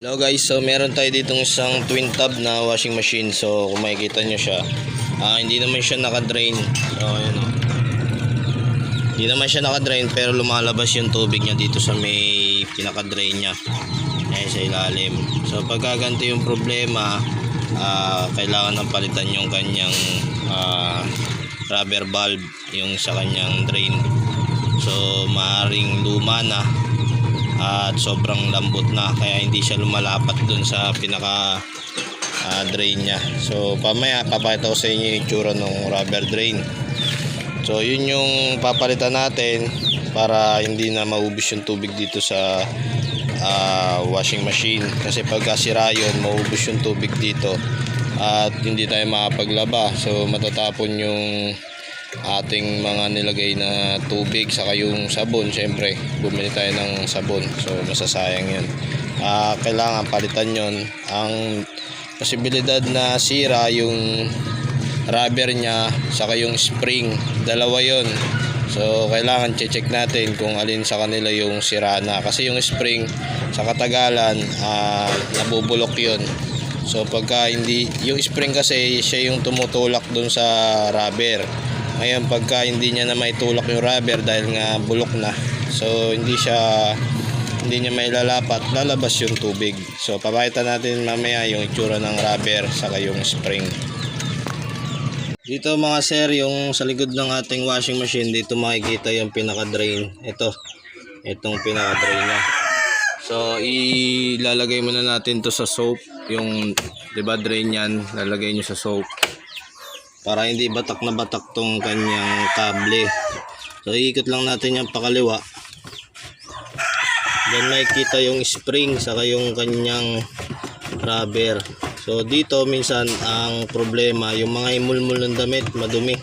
Hello guys, so meron tayo ditong isang twin tub na washing machine. So kung makikita nyo siya, ah, hindi naman siya naka-drain. So ayun o. Hindi naman siya naka-drain pero lumalabas yung tubig niya dito sa may pinaka-drain niya. Ayan sa ilalim. So pagka ganito yung problema, ah, kailangan ng palitan yung kanyang ah, rubber valve yung sa kanyang drain. So maaring luma na at sobrang lambot na kaya hindi siya lumalapat dun sa pinaka ah, drain niya. So pamaya papakita ko sa inyo yung itsura ng rubber drain. So yun yung papalitan natin para hindi na maubos yung tubig dito sa ah, washing machine. Kasi pagka sira yun maubos yung tubig dito at hindi tayo makapaglaba. So matatapon yung ating mga nilagay na tubig saka yung sabon syempre bumili tayo ng sabon. So masasayang yun. Ah, kailangan palitan yun. Ang posibilidad na sira yung rubber niya saka yung spring. Dalawa yun. So kailangan check natin kung alin sa kanila yung sira na. Kasi yung spring sa katagalan ah, nabubulok yun. So pagka hindi yung spring kasi siya yung tumutulak dun sa rubber ngayon pagka hindi niya na maitulak yung rubber dahil nga bulok na so hindi siya hindi niya mailalapat lalabas yung tubig. So papakita natin mamaya yung itsura ng rubber saka yung spring. Dito mga sir yung sa likod ng ating washing machine dito makikita yung pinaka drain ito itong pinaka drain niya. So ilalagay muna natin to sa soap. Yung 'di ba drain yan lalagay niyo sa soap para hindi batak na batak tong kanyang kable. So iikot lang natin yung pakaliwa. Then makikita yung spring saka yung kanyang rubber. So dito minsan ang problema yung mga imulmul ng damit madumi.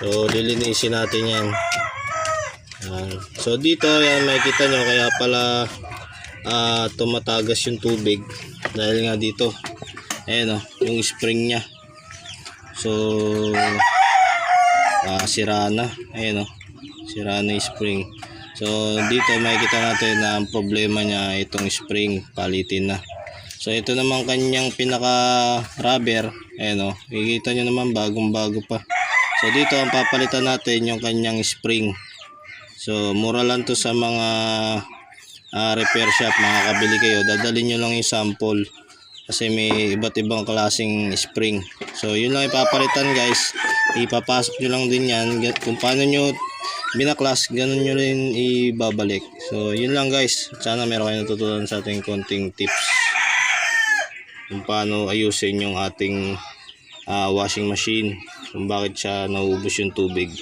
So lilinisin natin yan. Yan. so dito yan makikita nyo kaya pala ah, tumatagas yung tubig. Dahil nga dito ayan o yung spring nya so ah, sira na. Ayan o sira na yung spring. So dito makikita natin na ang problema niya itong spring palitin na. So ito naman kanyang pinaka rubber ayan o makikita nyo naman bagong bago pa. So dito ang papalitan natin yung kanyang spring. So mura lang to sa mga ah, repair shop. Makakabili kayo. Dadalhin nyo lang yung sample kasi may iba't ibang klaseng spring. So yun lang ipapalitan guys. Ipapasok nyo lang din yan. Kung paano nyo binaklas ganun nyo rin ibabalik. So yun lang guys. Sana meron kayo natutunan sa ating konting tips. Kung paano ayusin yung ating ah, washing machine. Kung bakit siya nauubos yung tubig